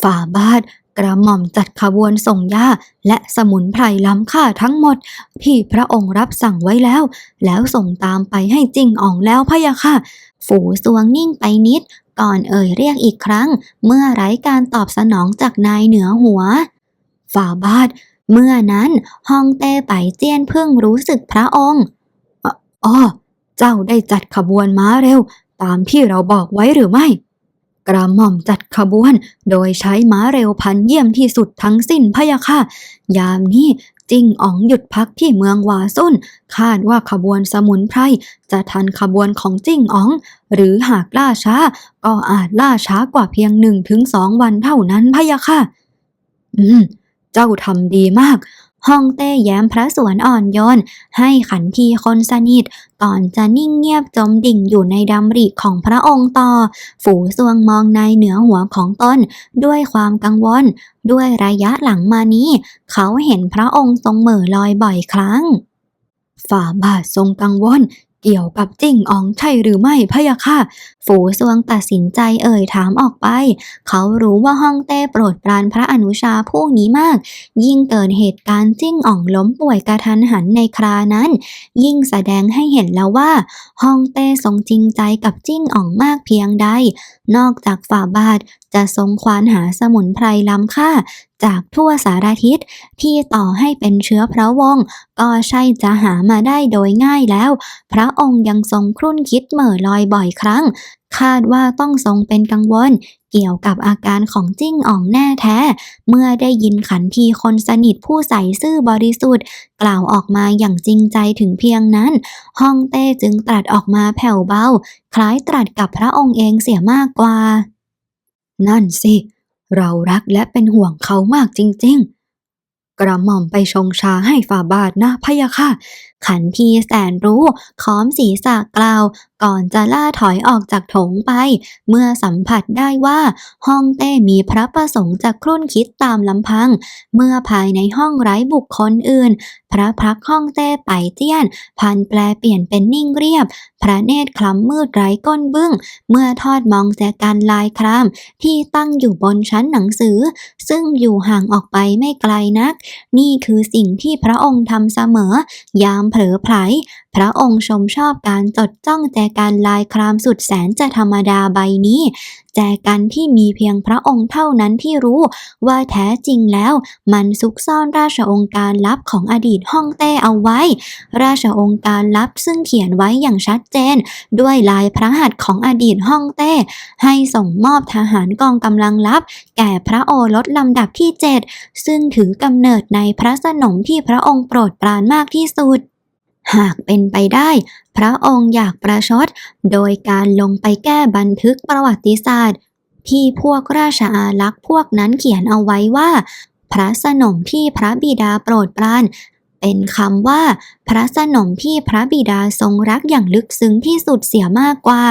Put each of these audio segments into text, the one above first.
ฝ่าบาทกระหม่อมจัดขบวนส่งยาและสมุนไพรล้ำค่าทั้งหมด ที่พระองค์รับสั่งไว้แล้ว แล้วส่งตามไปให้จิงอ่องแล้วพะยะค่ะ ฝูสวงนิ่งไปนิด ก่อนเอ่ยเรียกอีกครั้ง เมื่อไร้การตอบสนองจากนายเหนือหัวฝ่าบาท เมื่อนั้นฮองเต้ไปเจียนเพิ่งรู้สึกพระองค์ออ๋อเจ้าได้จัดขบวนม้าเร็ว ตามที่เราบอกไว้หรือไม่ กระหม่อมจัดขบวน โดยใช้ม้าเร็วพันเยี่ยมที่สุดทั้งสิ้นพะยะค่ะ ยามนี้จิ้งอ๋องหยุดพักที่เมืองวาซุนคาดว่าขบวนสมุนไพรจะทันขบวนของจิ้งอ๋อง หรือหากล่าช้า ก็อาจล่าช้ากว่าเพียงหนึ่งถึงสองวันเท่านั้นพะยะค่ะ อืม เจ้าทำดีมาก ฮ่องเต้แย้มพระสวนอ่อนโยน ให้ขันทีคนสนิท ก่อนจะนิ่งเงียบจมดิ่งอยู่ในดำริของพระองค์ต่อ ฝูซวงมองในเหนือหัวของตนด้วยความกังวล ด้วยระยะหลังมานี้ เขาเห็นพระองค์ทรงเหม่อลอยบ่อยครั้ง ฝ่าบาททรงกังวล เกี่ยวกับจิ้งอ๋องใช่หรือไม่พะยะค่ะฝูสวงตัดสินใจเอ่ยถามออกไป เขารู้ว่าฮ่องเต้โปรดปรานพระอนุชาผู้นี้มาก ยิ่งเกิดเหตุการณ์จิ้งอ่องล้มป่วยกระทันหันในครานั้น ยิ่งแสดงให้เห็นแล้วว่าฮ่องเต้ทรงจริงใจกับจิ้งอ่องมากเพียงใด นอกจากฝ่าบาท จะทรงควานหาสมุนไพรล้ำค่า จากทั่วสารทิศที่ต่อให้เป็นเชื้อพระวงศ์ก็ใช่จะหามาได้โดยง่ายแล้ว พระองค์ยังทรงครุ่นคิดเหม่อลอยบ่อยครั้ง คาดว่าต้องทรงเป็นกังวลเกี่ยวกับอาการของจิ้งอ่องแน่แท้ เมื่อได้ยินขันทีคนสนิทผู้ใส่ซื่อบริสุทธิ์ กล่าวออกมาอย่างจริงใจถึงเพียงนั้นฮ่องเต้จึงตรัสออกมาแผ่วเบา คล้ายตรัสกับพระองค์เองเสียมากกว่า นั่นสิ เรารักและเป็นห่วงเขามากจริง ๆ กระหม่อมไปชงชาให้ฝ่าบาทนะพะยะค่ะ ขันทีแสนรู้ค้อมศีรษะกล่าว ก่อนจะล่าถอยออกจากโถงไป เมื่อสัมผัสได้ว่าห้องเต้มีพระประสงค์จะครุ่นคิดตามลำพัง เมื่อภายในห้องไร้บุคคลอื่น พระพักห้องเต้ไปเจี้ยน พันแปลเปลี่ยนเป็นนิ่งเรียบ พระเนตรคล้ำมืดไร้ก้นบึ้ง เมื่อทอดมองแจกันลายคราม ที่ตั้งอยู่บนชั้นหนังสือ ซึ่งอยู่ห่างออกไปไม่ไกลนัก นี่คือสิ่งที่พระองค์ทำเสมอยามเผลอไผล พระองค์ชมชอบการจดจ้องแจกันลายครามสุดแสนจะธรรมดาใบนี้ แจกันที่มีเพียงพระองค์เท่านั้นที่รู้ว่าแท้จริงแล้ว มันซุกซ่อนราชองค์การลับของอดีตฮ่องเต้เอาไว้ ราชองค์การลับซึ่งเขียนไว้อย่างชัดเจน ด้วยลายพระหัตถ์ของอดีตฮ่องเต้ ให้ส่งมอบทหารกองกำลังลับ แก่พระโอรสลำดับที่เจ็ดซึ่งถือกำเนิดในพระสนมที่พระองค์โปรดปรานมากที่สุด หากเป็นไปได้ พระองค์อยากประชด โดยการลงไปแก้บันทึกประวัติศาสตร์ ที่พวกราชอาลักษ์พวกนั้นเขียนเอาไว้ว่า พระสนมที่พระบิดาโปรดปรานเป็นคำว่า พระสนมที่พระบิดาทรงรักอย่างลึกซึ้งที่สุดเสียมากกว่า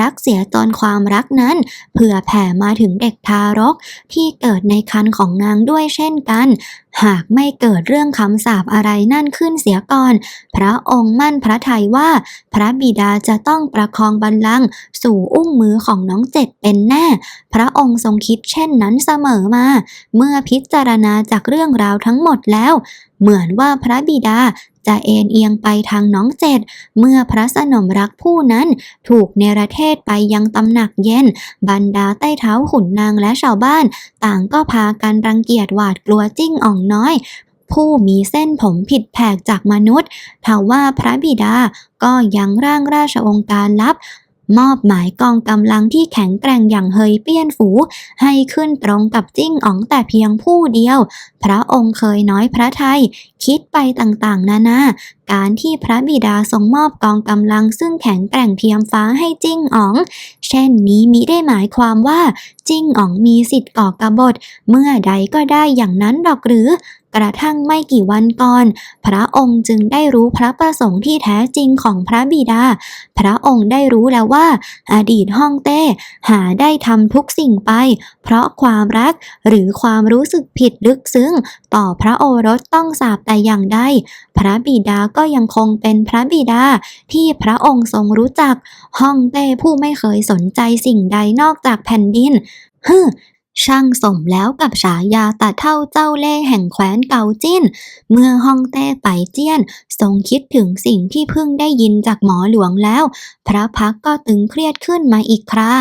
รักเสียจนความรักนั้น เผื่อแผ่มาถึงเด็กทารกที่เกิดในครรภ์ของนางด้วยเช่นกัน หากไม่เกิดเรื่องคำสาปอะไรนั่นขึ้นเสียก่อน พระองค์มั่นพระทัยว่า พระบิดาจะต้องประคองบัลลังก์สู่อุ้งมือของน้องเจ็ดเป็นแน่ พระองค์ทรงคิดเช่นนั้นเสมอมา เมื่อพิจารณาจากเรื่องราวทั้งหมดแล้ว เหมือนว่าพระบิดา จะเอ็นเอียงไปทางน้องเจ็ด เมื่อพระสนมรักผู้นั้นถูกเนรเทศไปยังตำหนักเย็น บรรดาใต้เท้าขุนนางและชาวบ้าน ต่างก็พากันรังเกียจหวาดกลัวจิ้งอ่องน้อย ผู้มีเส้นผมผิดแผกจากมนุษย์ทว่าพระบิดาก็ยังร่างราชองค์การลับ มอบหมายกองกำลังที่แข็งแกร่งอย่างเฮยเปี้ยนฝู ให้ขึ้นตรงกับจิ้งอ๋องแต่เพียงผู้เดียว พระองค์เคยน้อยพระทัยคิดไปต่างๆ นานาการที่พระบิดาทรงมอบกองกำลังซึ่งแข็งแกร่งเทียมฟ้าให้จิ้งอ๋อง เช่นนี้มิได้หมายความว่าจิ้งอ๋องมีสิทธิ์ก่อกบฏ เมื่อใดก็ได้อย่างนั้นดอกหรือ กระทั่งไม่กี่วันก่อน พระองค์จึงได้รู้พระประสงค์ที่แท้จริงของพระบิดา พระองค์ได้รู้แล้วว่า อดีตฮ่องเต้หาได้ทำทุกสิ่งไป เพราะความรักหรือความรู้สึกผิดลึกซึ้ง ต่อพระโอรสต้องสาบแต่อย่างใดพระบิดาก็ยังคงเป็นพระบิดาที่พระองค์ทรงรู้จัก ฮ่องเต้ผู้ไม่เคยสนใจสิ่งใดนอกจากแผ่นดินฮึ ช่างสมแล้วกับฉายาตาเท่าเจ้าเล่ห์แห่งแคว้นเกาจิ้น เมื่อฮ่องเต้ไปเจี้ยน ทรงคิดถึงสิ่งที่เพิ่งได้ยินจากหมอหลวงแล้ว พระพักก็ตึงเครียดขึ้นมาอีกครา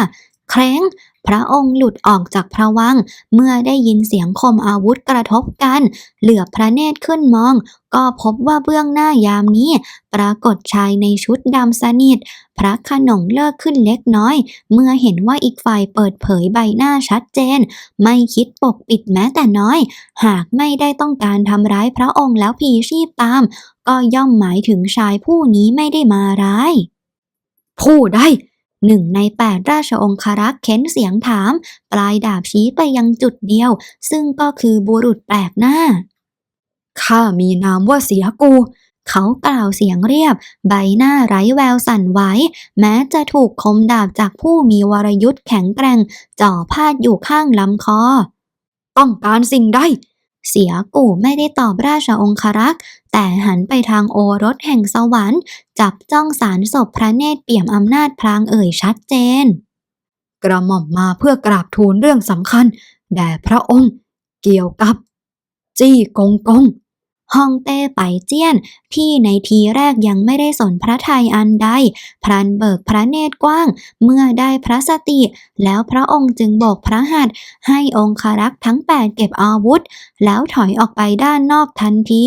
เคร้งพระองค์หลุดออกจากพระวัง เมื่อได้ยินเสียงคมอาวุธกระทบกัน เหลือพระเนตรขึ้นมอง ก็พบว่าเบื้องหน้ายามนี้ ปรากฏชายในชุดดำสนิท พระขนงเลิกขึ้นเล็กน้อย เมื่อเห็นว่าอีกฝ่ายเปิดเผยใบหน้าชัดเจน ไม่คิดปกปิดแม้แต่น้อย หากไม่ได้ต้องการทำร้ายพระองค์แล้วพีชีพตาม ก็ย่อมหมายถึงชายผู้นี้ไม่ได้มาร้าย ผู้ใด หนึ่งในแปดราชองครักษ์เค้นเสียงถาม ปลายดาบชี้ไปยังจุดเดียว ซึ่งก็คือบุรุษแปลกหน้า ข้ามีนามว่าเสียกู เขากล่าวเสียงเรียบ ใบหน้าไร้แววสั่นไหวแม้จะถูกคมดาบจากผู้มีวรยุทธ์แข็งแกร่ง จ่อพาดอยู่ข้างลำคอ ต้องการสิ่งใด เสียกูไม่ได้ตอบราชองครักษ์ แต่หันไปทางโอรสแห่งสวรรค์ จับจ้องสารศพพระเนตรเปี่ยมอำนาจพลางเอ่ยชัดเจน กระหม่อมมาเพื่อกราบทูลเรื่องสำคัญ แด่พระองค์ เกี่ยวกับ จี้กงกง ฮ่องเต้ไปเจี้ยน ที่ในทีแรกยังไม่ได้สนพระทัยอันใด พรันเบิกพระเนตรกว้าง เมื่อได้พระสติ แล้วพระองค์จึงโบกพระหัตถ์ให้องครักษ์ทั้งแปดเก็บอาวุธ แล้วถอยออกไปด้านนอกทันที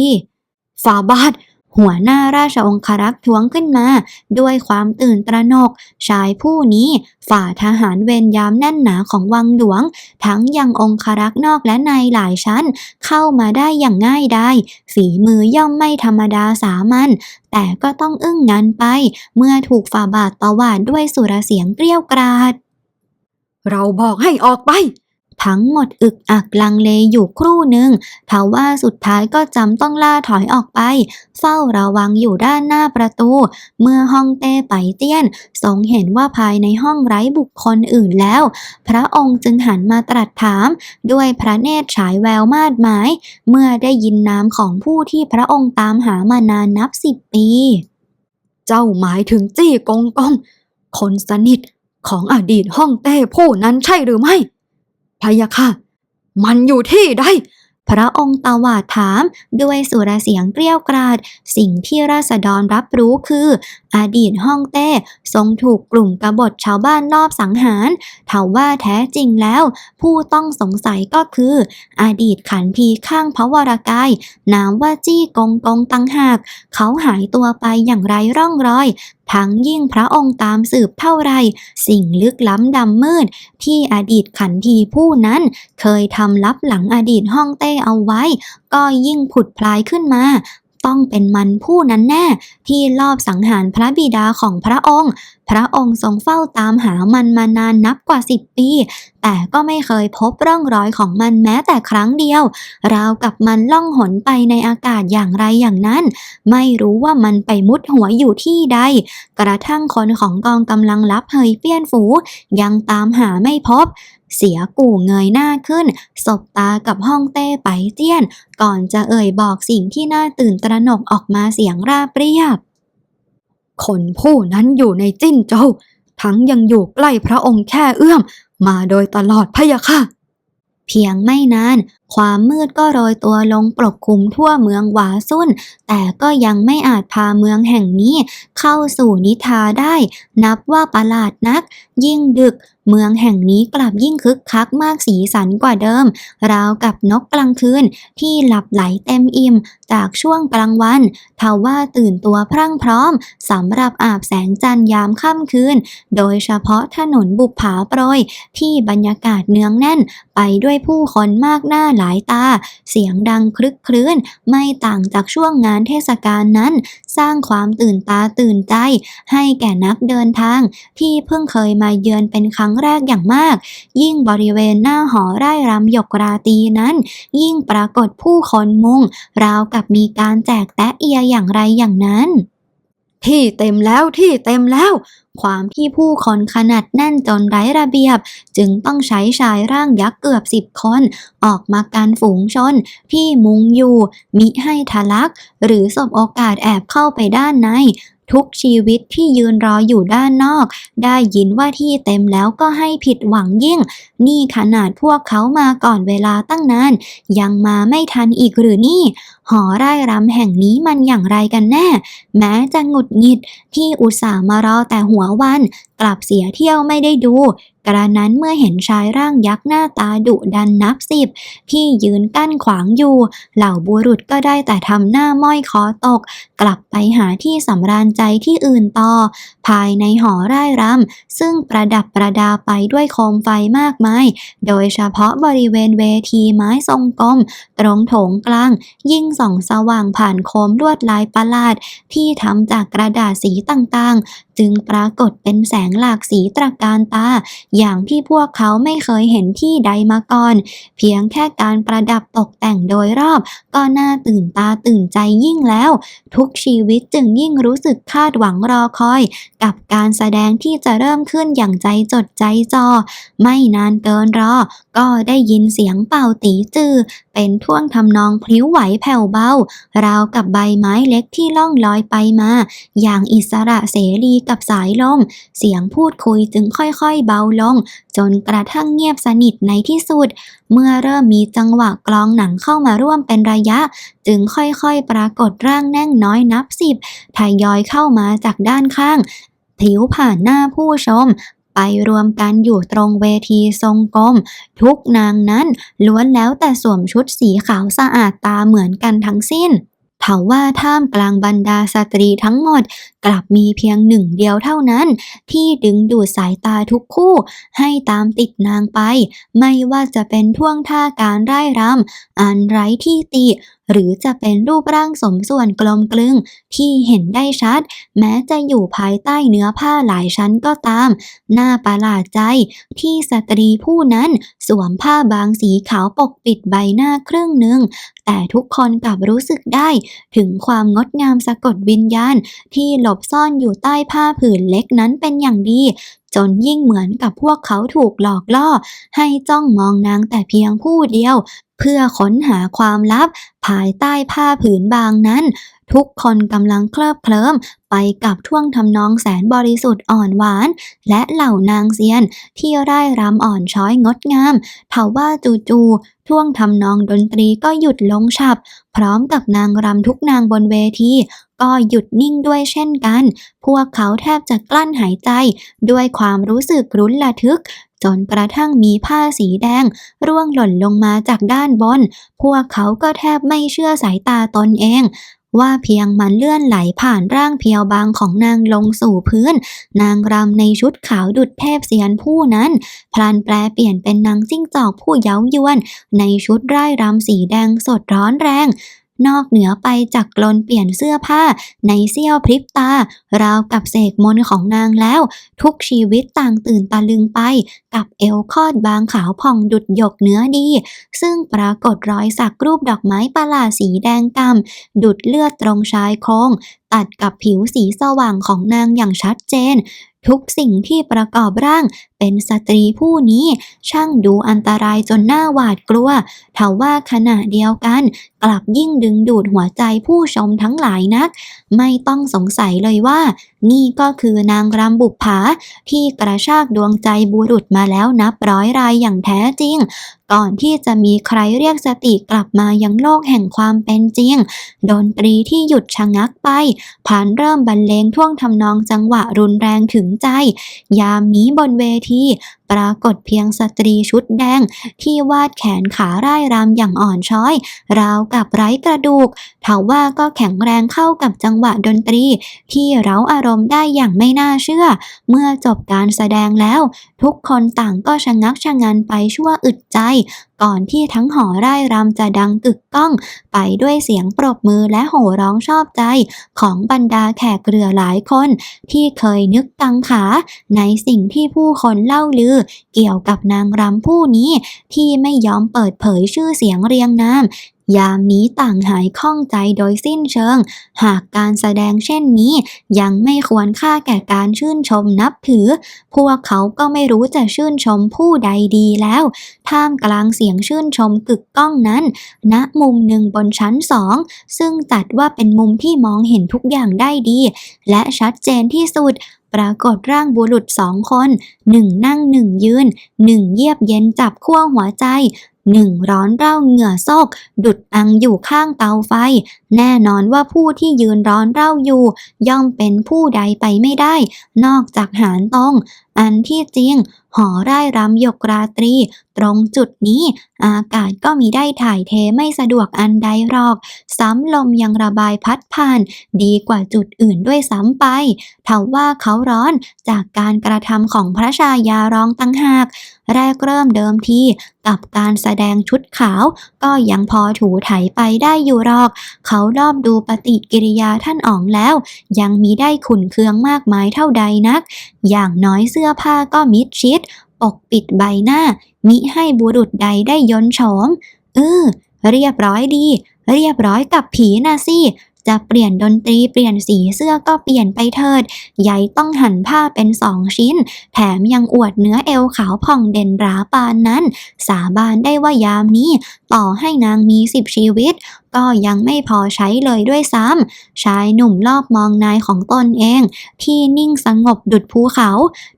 ฝ่าบาท หัวหน้าราชองครักษ์ท้วงขึ้นมา ด้วยความตื่นตระหนก ชายผู้นี้ฝ่าทหารเวรยามแน่นหนาของวังหลวง ทั้งยังองครักษ์นอกและในหลายชั้น เข้ามาได้อย่างง่ายได้ฝีมือย่อมไม่ธรรมดาสามัญแต่ก็ต้องอึ้งงันไป เมื่อถูกฝ่าบาทตวาดด้วยสุรเสียงเกรี้ยวกราด เราบอกให้ออกไป ทั้งหมดอึกอักลังเลอยู่ครู่หนึ่งทว่าสุดท้ายก็จำต้องล่าถอยออกไป เฝ้าระวังอยู่ด้านหน้าประตู เมื่อห้องเต้ไปเตี้ยน ทรงเห็นว่าภายในห้องไร้บุคคลอื่นแล้ว พระองค์จึงหันมาตรัสถาม ด้วยพระเนตรฉายแววมาดหมาย เมื่อได้ยินนามของผู้ที่พระองค์ตามหามานานนับสิบปี เจ้าหมายถึงจี้กงกงคนสนิทของอดีตห้องเต้ผู้นั้นใช่หรือไม่ พะยะค่ะ มันอยู่ที่ใดพระองค์ตาวาดถามด้วยสุรเสียงเกรี้ยวกราด สิ่งที่ราษฎรรับรู้คือ อดีตห้องเต้ทรงถูกกลุ่มกบฏชาวบ้านลอบสังหารถาว่าแท้จริงแล้ว ผู้ต้องสงสัยก็คือ อดีตขันทีข้างพระวรากายนามว่าจี้กงกงตังหาก เขาหายตัวไปอย่างไรร่องรอย ทั้งยิ่งพระองค์ตามสืบเท่าไร สิ่งลึกล้ำดำมืด ที่อดีตขันทีผู้นั้น เคยทำลับหลังอดีตห้องเต้เอาไว้ ก็ยิ่งผุดพลายขึ้นมา ต้องเป็นมันผู้นั้นแน่ ที่ลอบสังหารพระบิดาของพระองค์ พระองค์ทรงเฝ้าตามหามันมานานนับกว่าสิบปี แต่ก็ไม่เคยพบร่องรอยของมันแม้แต่ครั้งเดียว ราวกับมันล่องหนไปในอากาศอย่างไรอย่างนั้น ไม่รู้ว่ามันไปมุดหัวอยู่ที่ใด กระทั่งคนของกองกำลังลับเฮยเปี้ยนฝูยังตามหาไม่พบ เสียกู่เงยหน้าขึ้น สบตากับห้องเต้ไปเตี้ยน ก่อนจะเอ่ยบอกสิ่งที่น่าตื่นตระหนกออกมาเสียงราบเรียบ คนผู้นั้นอยู่ในจิ้นเจ้า ทั้งยังอยู่ใกล้พระองค์แค่เอื้อม มาโดยตลอดพะยะค่ะ เพียงไม่นานความมืดก็โรยตัวลงปกคลุมทั่วเมืองหวาซุ่น แต่ก็ยังไม่อาจพาเมืองแห่งนี้เข้าสู่นิทราได้ นับว่าประหลาดนัก ยิ่งดึก เมืองแห่งนี้กลับยิ่งคึกคักมากสีสันกว่าเดิม ราวกับนกกลางคืนที่หลับไหลเต็มอิ่ม จากช่วงกลางวันทว่าตื่นตัวพรั่งพร้อมสำหรับอาบแสงจันทร์ยามค่ำคืน โดยเฉพาะถนนบุปผาโปรยที่บรรยากาศเนืองแน่นไปด้วยผู้คนมากหน้าหลายตา เสียงดังคลึกครื้น ไม่ต่างจากช่วงงานเทศกาลนั้น สร้างความตื่นตาตื่นใจ ให้แก่นักเดินทาง ที่เพิ่งเคยมาเยือนเป็นครั้งแรกอย่างมาก ยิ่งบริเวณหน้าหอไร่รำหยกราตรีนั้น ยิ่งปรากฏผู้คนมุง ราวกับมีการแจกแตะเอียอย่างไรอย่างนั้น ที่เต็มแล้วที่เต็มแล้ว ความที่ผู้คนขนาดแน่นจนไร้ระเบียบ จึงต้องใช้ชายร่างยักษ์เกือบสิบคน ออกมาการฝูงชน ที่มุงอยู่ มิให้ทะลัก หรือสบโอกาสแอบเข้าไปด้านใน ทุกชีวิตที่ยืนรออยู่ด้านนอก ได้ยินว่าที่เต็มแล้วก็ให้ผิดหวังยิ่ง นี่ขนาดพวกเขามาก่อนเวลาตั้งนาน ยังมาไม่ทันอีกหรือนี่ หอไร่รำแห่งนี้มันอย่างไรกันแน่ แม้จะหงุดหงิดที่อุตส่าห์มารอแต่หัววัน กลับเสียเที่ยวไม่ได้ดู กระนั้นเมื่อเห็นชายร่างยักษ์หน้าตาดุดันนับสิบที่ยืนกั้นขวางอยู่ เหล่าบุรุษก็ได้แต่ทำหน้าม้อยคอตก กลับไปหาที่สำราญใจที่อื่นต่อ ภายในหอไร่รำซึ่งประดับประดาไปด้วยโคมไฟมากมาย โดยเฉพาะบริเวณเวทีไม้ทรงกลม ตรงโถงกลาง ยิ่งส่องสว่างผ่านโคมลวดลายประหลาด ที่ทำจากกระดาษสีต่างๆ จึงปรากฏเป็นแสงหลากสีตระการตาอย่างที่พวกเขาไม่เคยเห็นที่ใดมาก่อน เพียงแค่การประดับตกแต่งโดยรอบ ก็น่าตื่นตาตื่นใจยิ่งแล้ว ทุกชีวิตจึงยิ่งรู้สึกคาดหวังรอคอย กับการแสดงที่จะเริ่มขึ้นอย่างใจจดใจจ่อไม่นานเกินรอ ก็ได้ยินเสียงเป่าตีจือ เป็นท่วงทำนองพลิ้วไหวแผ่วเบาราวกับใบไม้เล็กที่ล่องลอยไปมา อย่างอิสระเสรีกับสายลมเสียงพูดคุยจึงค่อยๆเบาลงง จนกระทั่งเงียบสนิทในที่สุด เมื่อเริ่มมีจังหวะกลองหนังเข้ามาร่วมเป็นระยะ จึงค่อยๆปรากฏร่างแน่งน้อยนับสิบทยอยเข้ามาจากด้านข้างพลิ้วผ่านหน้าผู้ชมไปรวมกันอยู่ตรงเวทีทรงกลม ทุกนางนั้นล้วนแล้วแต่สวมชุดสีขาวสะอาดตาเหมือนกันทั้งสิ้น เถาว่าท่ามกลางบรรดาสตรีทั้งหมด กลับมีเพียงหนึ่งเดียวเท่านั้น ที่ดึงดูดสายตาทุกคู่ ให้ตามติดนางไป ไม่ว่าจะเป็นท่วงท่าการไร่รำอันไร้ที่ติ หรือจะเป็นรูปร่างสมส่วนกลมกลึงที่เห็นได้ชัด แม้จะอยู่ภายใต้เนื้อผ้าหลายชั้นก็ตาม น่าประหลาดใจที่สตรีผู้นั้นสวมผ้าบางสีขาวปกปิดใบหน้าครึ่งหนึ่ง แต่ทุกคนกลับรู้สึกได้ถึงความงดงามสะกดวิญญาณที่หลบซ่อนอยู่ใต้ผ้าผืนเล็กนั้นเป็นอย่างดี จนยิ่งเหมือนกับพวกเขาถูกหลอกล่อ ให้จ้องมองนางแต่เพียงผู้เดียว เพื่อค้นหาความลับ ภายใต้ผ้าผืนบางนั้น ทุกคนกำลังเคลิบเคลิ้มไปกับท่วงทำนองแสนบริสุทธิ์อ่อนหวาน และเหล่านางเซียน ที่ร่ายรำอ่อนช้อยงดงามทว่าจู่ๆท่วงทำนองดนตรีก็หยุดลงฉับ พร้อมกับนางรำทุกนางบนเวที ก็หยุดนิ่งด้วยเช่นกัน พวกเขาแทบจะกลั้นหายใจ ด้วยความรู้สึกรุนระทึก จนกระทั่งมีผ้าสีแดง ร่วงหล่นลงมาจากด้านบน พวกเขาก็แทบไม่เชื่อสายตาตนเอง ว่าเพียงมันเลื่อนไหลผ่านร่างเพียวบางของนางลงสู่พื้น นางรำในชุดขาวดุดเทพเสียนผู้นั้น พลันแปลเปลี่ยนเป็นนางจิ้งจอกผู้เย้ายวน ในชุดร่ายรำสีแดงสดร้อนแรง นอกเหนือไปจากกลนเปลี่ยนเสื้อผ้าในเสี้ยวพริบตา ราวกับเสกมนของนางแล้ว ทุกชีวิตต่างตื่นตะลึงไป กับเอวคอดบางขาวผ่องดุดหยกเนื้อดี ซึ่งปรากฏรอยสักรูปดอกไม้ประหลาดสีแดงกำดุดเลือดตรงชายโครงตัดกับผิวสีสว่างของนางอย่างชัดเจน ทุกสิ่งที่ประกอบร่าง เป็นสตรีผู้นี้ ช่างดูอันตรายจนหน้าหวาดกลัวทว่าขณะเดียวกัน กลับยิ่งดึงดูดหัวใจผู้ชมทั้งหลายนัก ไม่ต้องสงสัยเลยว่า นี่ก็คือนางรำบุปผาที่กระชากดวงใจบุรุษมาแล้วนับร้อยรายอย่างแท้จริง ก่อนที่จะมีใครเรียกสติกลับมายังโลกแห่งความเป็นจริง ดนตรีที่หยุดชะงักไป ผ่านเริ่มบรรเลงท่วงทำนองจังหวะรุนแรงถึงใจ ยามนี้บนเวทีปรากฏเพียงสตรีชุดแดง ที่วาดแขนขาร่ายรำอย่างอ่อนช้อย ราวกับไร้กระดูกทว่าก็แข็งแรงเข้ากับจังหวะดนตรี ที่เร้าอารมณ์ได้อย่างไม่น่าเชื่อ เมื่อจบการแสดงแล้ว ทุกคนต่างก็ชะงักชะงันไปชั่วอึดใจ ก่อนที่ทั้งหอร่ายรำจะดังกึกก้อง ไปด้วยเสียงปรบมือและโห่ร้องชอบใจ ของบรรดาแขกเรือหลายคน ที่เคยนึกกังขา ในสิ่งที่ผู้คนเล่าลือ เกี่ยวกับนางรำผู้นี้ ที่ไม่ยอมเปิดเผยชื่อเสียงเรียงนาม ยามนี้ต่างหายข้องใจโดยสิ้นเชิง หากการแสดงเช่นนี้ ยังไม่ควรค่าแก่การชื่นชมนับถือ พวกเขาก็ไม่รู้จะชื่นชมผู้ใดดีแล้ว ท่ามกลางเสียงชื่นชมกึกก้องนั้นณมุมหนึ่งบนชั้นสอง ซึ่งจัดว่าเป็นมุมที่มองเห็นทุกอย่างได้ดี และชัดเจนที่สุดปรากฏร่างบุรุษสองคน หนึ่งนั่งหนึ่งยืน หนึ่งเยียบเย็นจับขั้วหัวใจ หนึ่งร้อนเร่าเหงื่อโซก ดุดอังอยู่ข้างเตาไฟ แน่นอนว่าผู้ที่ยืนร้อนเร่าอยู่ ย่อมเป็นผู้ใดไปไม่ได้ นอกจากหารตรงอันที่จริง หอร่ายรำยกราตรี ตรงจุดนี้ อากาศก็มีได้ถ่ายเทไม่สะดวกอันใดหรอก ซ้ำลมยังระบายพัดผ่าน ดีกว่าจุดอื่นด้วยซ้ำไปเทว่าเขาร้อนจากการกระทำของพระชายาร้องตั้งหาก แรกเริ่มเดิมทีกับการแสดงชุดขาว ก็ยังพอถูไถไปได้อยู่หรอก เขารอบดูปฏิกิริยาท่านอ๋องแล้ว ยังมีได้ขุนเคืองมากมายเท่าใดนัก อย่างน้อยเสื้อผ้าก็มิดชิด ปกปิดใบหน้า มิให้บุรุษใดได้ยนโฉมเออเรียบร้อยดี เรียบร้อยกับผีนะสิ จะเปลี่ยนดนตรีเปลี่ยนสีเสื้อก็เปลี่ยนไปเถิดใหญ่ต้องหั่นผ้าเป็นสองชิ้น แถมยังอวดเนื้อเอวขาวผ่องเด่นราปานนั้น สาบานได้ว่ายามนี้ต่อให้นางมีสิบชีวิต ก็ยังไม่พอใช้เลยด้วยซ้ำ ชายหนุ่มรอบมองนายของตนเอง ที่นิ่งสงบดุดภูเขา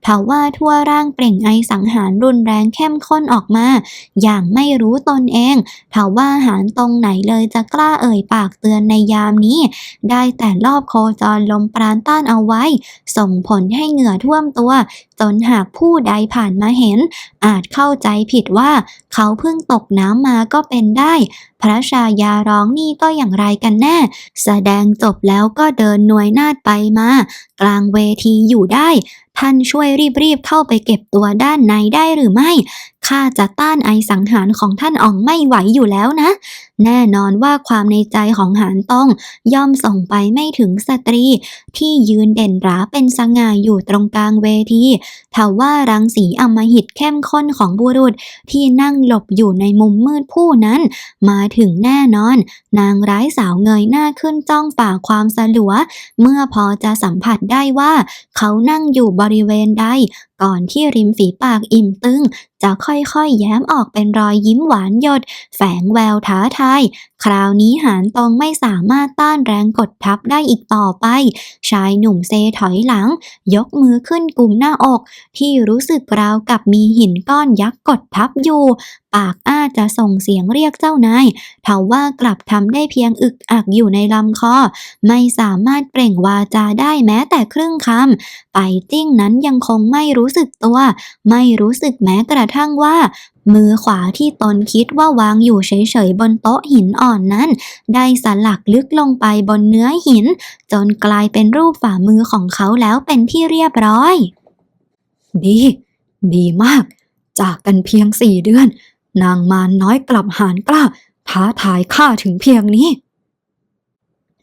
ทว่าทั่วร่างเปล่งไอสังหารรุนแรงเข้มข้นออกมา อย่างไม่รู้ตนเองทว่าหารตรงไหนเลยจะกล้าเอ่ยปากเตือนในยามนี้ ได้แต่รอบโคจรลมปราณต้านเอาไว้ ส่งผลให้เหงื่อท่วมตัว จนหากผู้ใดผ่านมาเห็น อาจเข้าใจผิดว่า เขาเพิ่งตกน้ำมาก็เป็นได้ พระชายาร้องนี่ก็อย่างไรกันแน่ แสดงจบแล้วก็เดินหน่วยนาดไปมา กลางเวทีอยู่ได้ ท่านช่วยรีบๆเข้าไปเก็บตัวด้านในได้หรือไม่ข้าจะต้านไอสังหารของท่านอ๋องไม่ไหวอยู่แล้วนะ แน่นอนว่าความในใจของหานต้องย่อมส่งไปไม่ถึงสตรี ที่ยืนเด่นราเป็นสง่าอยู่ตรงกลางเวทีทว่ารังสีอมหิตเข้มข้นของบุรุษที่นั่งหลบอยู่ในมุมมืดผู้นั้น มาถึงแน่นอน นางร้ายสาวเงยหน้าขึ้นจ้องฝ่าความสลัว เมื่อพอจะสัมผัสได้ว่า เขานั่งอยู่บริเวณใด ก่อนที่ริมฝีปากอิ่มตึง จะค่อยๆ แย้มออกเป็นรอยยิ้มหวานหยด แฝงแววท้าทาย คราวนี้หานตองไม่สามารถต้านแรงกดทับได้อีกต่อไป ชายหนุ่มเซถอยหลัง ยกมือขึ้นกุมหน้าอก ที่รู้สึกราวกับมีหินก้อนยักษ์กดทับอยู่ ปากอ้าจะส่งเสียงเรียกเจ้านายทว่ากลับทำได้เพียงอึกอักอยู่ในลำคอ ไม่สามารถเปล่งวาจาได้แม้แต่ครึ่งคำไปจิ้งนั้นยังคงไม่รู้้สึกตัว ไม่รู้สึกแม้กระทั่งว่า มือขวาที่ตนคิดว่าวางอยู่เฉยๆบนโต๊ะหินอ่อนนั้น ได้สลักลึกลงไปบนเนื้อหิน จนกลายเป็นรูปฝ่ามือของเขาแล้วเป็นที่เรียบร้อย ดี ดีมาก จากกันเพียงสี่เดือน นางมารน้อยกลับหานกล้าท้าทายข้าถึงเพียงนี้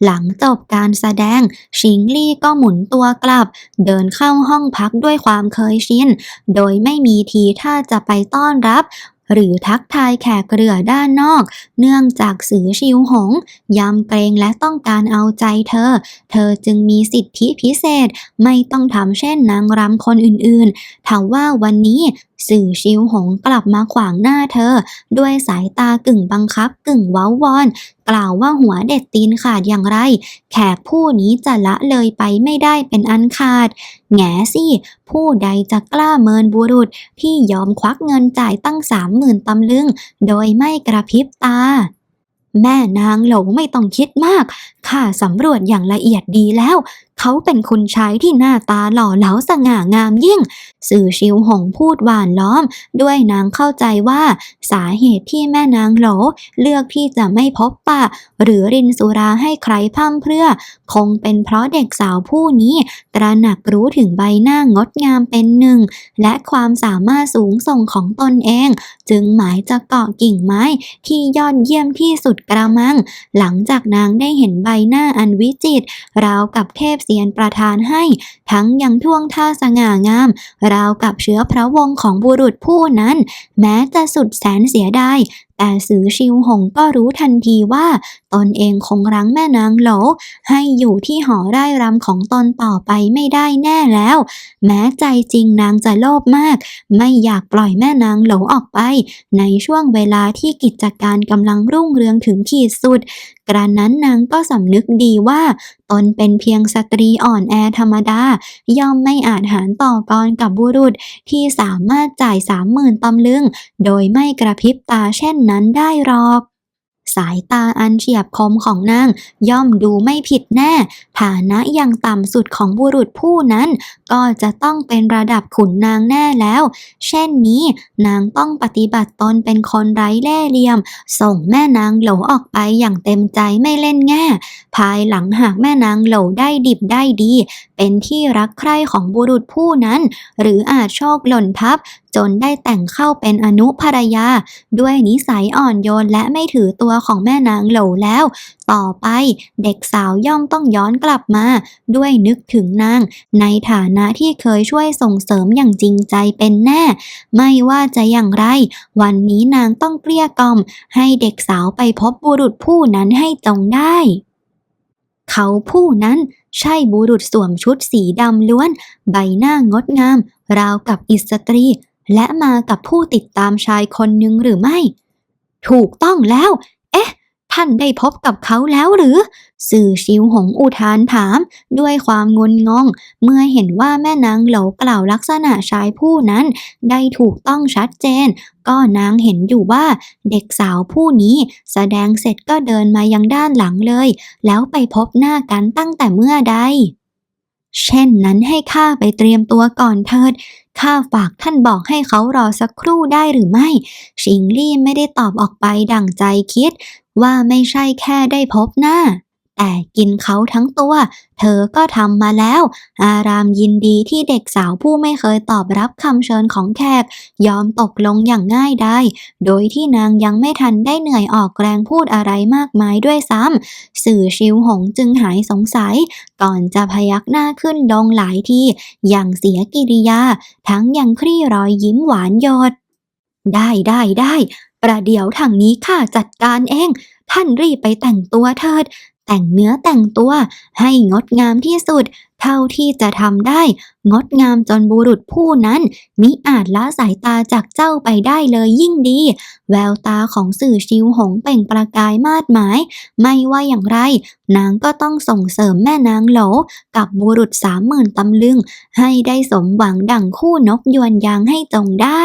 หลังจบการแสดง ชิงลี่ก็หมุนตัวกลับ เดินเข้าห้องพักด้วยความเคยชิน โดยไม่มีทีท่าจะไปต้อนรับ หรือทักทายแขกเรือด้านนอก เนื่องจากสือชิวหง ยำเกรงและต้องการเอาใจเธอ เธอจึงมีสิทธิพิเศษไม่ต้องทำเช่นนางรำคนอื่นๆถาว่าวันนี้ สื่อชิวหงกลับมาขวางหน้าเธอ ด้วยสายตากึ่งบังคับกึ่งเว้าวอน กล่าวว่าหัวเด็ดตีนขาดอย่างไร แขกผู้นี้จะละเลยไปไม่ได้เป็นอันขาด แง่สิ ผู้ใดจะกล้าเมินบุรุษที่ยอมควักเงินจ่ายตั้งสามหมื่นตำลึง โดยไม่กระพริบตา แม่นางหลไม่ต้องคิดมากข้าสำรวจอย่างละเอียดดีแล้ว เขาเป็นคุณชายที่หน้าตาหล่อเหลาสง่างามยิ่ง สื่อชิวหงพูดหวานล้อม ด้วยนางเข้าใจว่า สาเหตุที่แม่นางโหลเลือกที่จะไม่พบปะ หรือรินสุราให้ใครพร่ำเพรื่อ คงเป็นเพราะเด็กสาวผู้นี้ ตระหนักรู้ถึงใบหน้างดงามเป็นหนึ่ง และความสามารถสูงส่งของตนเอง จึงหมายจะเกาะกิ่งไม้ที่ยอดเยี่ยมที่สุดกระมัง หลังจากนางได้เห็นใบหน้าอันวิจิตรราวกับเทพเสียนประทานให้ ทั้งยังท่วงท่าสง่างาม ราวกับเชื้อพระวงศ์ของบุรุษผู้นั้น แม้จะสุดแสนเสียดาย แต่สือชิวหงก็รู้ทันทีว่าตนเองคงรั้งแม่นางโหลให้อยู่ที่หอไร่รำของตนต่อไปไม่ได้แน่แล้ว แม้ใจจริงนางจะโลภมาก ไม่อยากปล่อยแม่นางโหลออกไป ในช่วงเวลาที่กิจการกำลังรุ่งเรืองถึงขีดสุด กระนั้นนางก็สำนึกดีว่า ตนเป็นเพียงสตรีอ่อนแอธรรมดา ย่อมไม่อาจหารต่อกรกับบุรุษที่สามารถจ่ายสามหมื่นตำลึง โดยไม่กระพริบตาเช่นนั้นได้หรอก สายตาอันเฉียบคมของนางย่อมดูไม่ผิดแน่ ฐานะอย่างต่ำสุดของบุรุษผู้นั้น ก็จะต้องเป็นระดับขุนนางแน่แล้ว เช่นนี้นางต้องปฏิบัติตนเป็นคนไร้เล่ห์เหลี่ยม ส่งแม่นางโหลออกไปอย่างเต็มใจไม่เล่นแง่ ภายหลังหากแม่นางโหลได้ดิบได้ดี เป็นที่รักใคร่ของบุรุษผู้นั้น หรืออาจโชคหล่นทับ จนได้แต่งเข้าเป็นอนุภรรยา ด้วยนิสัยอ่อนโยนและไม่ถือตัวของแม่นางโหลแล้ว ต่อไปเด็กสาวย่อมต้องย้อนกลับมา ด้วยนึกถึงนาง ในฐานะที่เคยช่วยส่งเสริมอย่างจริงใจเป็นแน่ ไม่ว่าจะอย่างไร วันนี้นางต้องเกลี้ยกล่อม ให้เด็กสาวไปพบบุรุษผู้นั้นให้จงได้ เขาผู้นั้นใช่บุรุษสวมชุดสีดำล้วน ใบหน้างดงาม ราวกับอิสตรี และมากับผู้ติดตามชายคนหนึ่งหรือไม่ ถูกต้องแล้ว เอ๊ะ ท่านได้พบกับเขาแล้วหรือ สื่อชิวหงอุทานถาม ด้วยความงุนงง เมื่อเห็นว่าแม่นางโหลากล่าวลักษณะชายผู้นั้น ได้ถูกต้องชัดเจน ก็นางเห็นอยู่ว่าเด็กสาวผู้นี้แสดงเสร็จก็เดินมายังด้านหลังเลย แล้วไปพบหน้ากันตั้งแต่เมื่อใดเช่นนั้นให้ข้าไปเตรียมตัวก่อนเถิด ข้าฝากท่านบอกให้เขารอสักครู่ได้หรือไม่ ชิงลี่ไม่ได้ตอบออกไปดั่งใจคิด ว่าไม่ใช่แค่ได้พบหน้า แต่กินเขาทั้งตัว เธอก็ทำมาแล้ว อารามยินดีที่เด็กสาวผู้ไม่เคยตอบรับคำเชิญของแขก ยอมตกลงอย่างง่ายได้ โดยที่นางยังไม่ทันได้เหนื่อยออกแรงพูดอะไรมากมายด้วยซ้ำสื่อชิวหงจึงหายสงสัย ก่อนจะพยักหน้าขึ้นลงหลายทีอย่างเสียกิริยา ทั้งยังคลี่รอยยิ้มหวานหยดได้ได้ได้ประเดี๋ยวทางนี้ข้าจัดการเอง ท่านรีบไปแต่งตัวเถิด แต่งเนื้อแต่งตัว ให้งดงามที่สุด เท่าที่จะทำได้ งดงามจนบุรุษผู้นั้น มิอาจละสายตาจากเจ้าไปได้เลยยิ่งดี แววตาของสื่อชิวหงเปล่งประกายมาดหมาย ไม่ว่าอย่างไร นางก็ต้องส่งเสริมแม่นางโหลกับบุรุษสามหมื่นตำลึง ให้ได้สมหวังดั่งคู่นกยวนยางให้จงได้